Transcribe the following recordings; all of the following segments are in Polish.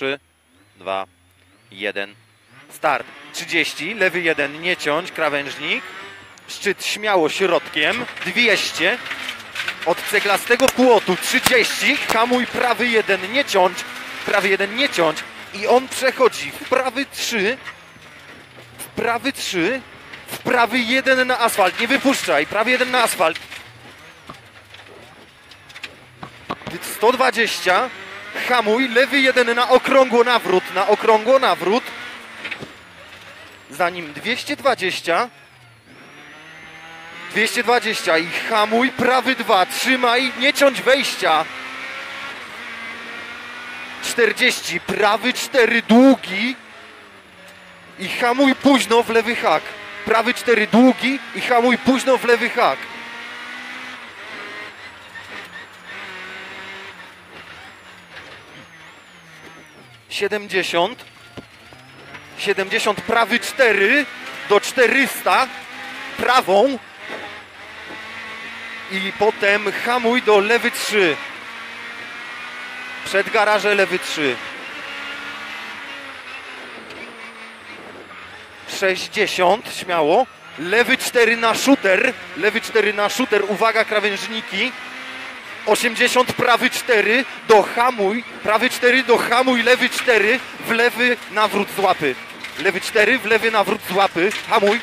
3, 2, 1. Start. 30, lewy 1, nie ciąć, krawężnik. Szczyt śmiało środkiem. 200. Od ceglastego płotu 30, hamuj prawy 1, nie ciąć, prawy 1, nie ciąć. I on przechodzi w prawy 3, w prawy 3, w prawy 1 na asfalt. Nie wypuszczaj, prawy 1 na asfalt. 120, hamuj, lewy 1 na okrągło nawrót, na okrągło nawrót. Zanim 220, 220 i hamuj, prawy 2, trzymaj, nie ciąć wejścia. 40, prawy 4, długi i hamuj późno w lewy hak. Prawy 4, długi i hamuj późno w lewy hak. Siedemdziesiąt. 70 prawy 4 do 400 prawą i potem hamuj do lewy 3 przed garażem lewy 3 60 śmiało. Lewy 4 na shooter lewy 4 na shooter uwaga krawężniki 80 prawy 4 do hamuj prawy 4 do hamuj lewy 4 w lewy nawrót z łapy. Lewy 4 w lewy nawrót z łapy hamuj.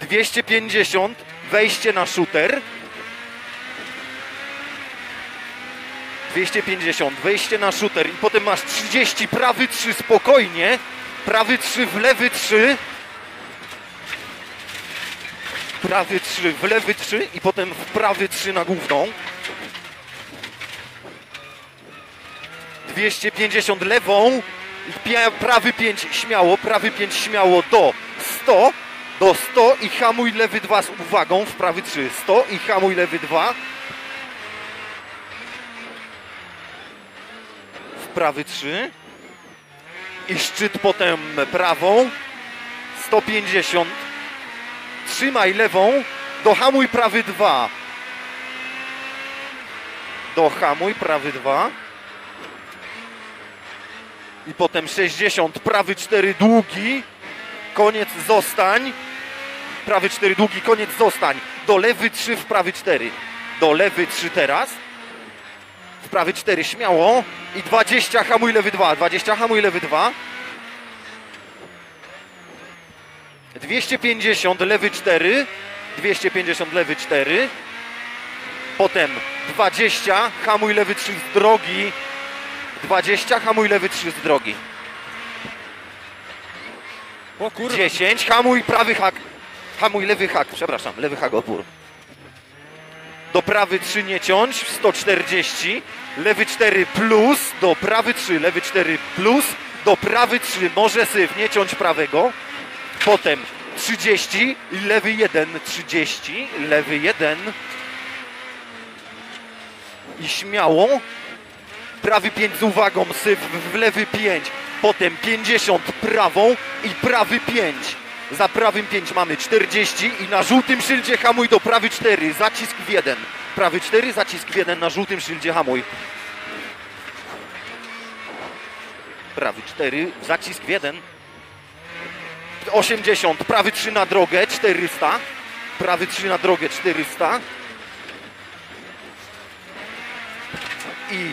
250 wejście na shooter 250 wejście na shooter i potem masz 30 prawy 3 spokojnie prawy 3 w lewy 3 prawy 3 w lewy 3 i potem w prawy 3 na główną. 250 lewą. Prawy 5 śmiało, prawy 5 śmiało do 100 do 100 i hamuj lewy 2 z uwagą w prawy 3 100 i hamuj lewy 2 w prawy 3 i szczyt potem prawą. 150 trzymaj lewą. Do hamuj prawy 2 do hamuj prawy 2 i potem 60 prawy 4 długi. Koniec zostań. Prawy 4 długi, koniec zostań. Do lewy 3 w prawy 4 do lewy 3 teraz. W prawy 4 śmiało. I 20 hamuj lewy 2 20 hamuj lewy 2 250 lewy 4 250 lewy 4 potem 20 hamuj lewy 3 z drogi 20 hamuj lewy 3 z drogi O kurwa. 10, hamuj prawy hak. Hamuj lewy hak, przepraszam, lewy hak opór. Do prawy 3 nie ciąć, 140. Lewy 4 plus, do prawy 3, lewy 4 plus, do prawy 3, może syf, nie ciąć prawego. Potem 30 i lewy 1, 30, lewy 1. I śmiało. Prawy 5 z uwagą, syf w lewy 5. Potem 50 prawą i prawy 5. Za prawym 5 mamy 40 i na żółtym szyldzie hamuj do prawy 4. Zacisk w 1. Prawy 4, zacisk w 1 na żółtym szyldzie hamuj. Prawy 4, zacisk w 1. 80, prawy 3 na drogę, 400. Prawy 3 na drogę, 400. I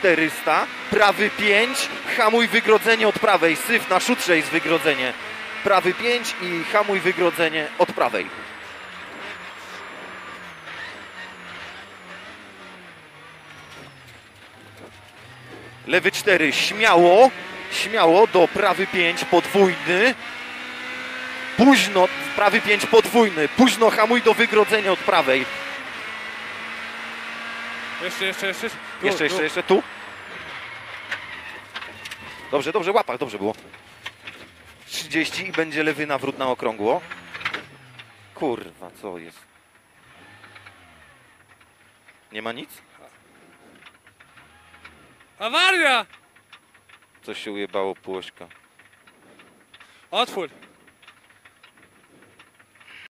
400, prawy 5, hamuj wygrodzenie od prawej, syf na szutrze jest wygrodzenie. Prawy 5 i hamuj wygrodzenie od prawej. Lewy 4, śmiało, śmiało do prawy 5, podwójny. Późno, prawy 5 podwójny, późno hamuj do wygrodzenia od prawej. Jeszcze, jeszcze, jeszcze. Tu, Jeszcze, jeszcze, tu. jeszcze tu. Dobrze, dobrze, łapach, dobrze było. 30 i będzie lewy nawrót na okrągło. Kurwa, co jest? Nie ma nic? Awaria! Coś się ujebało płośka. Otwórz.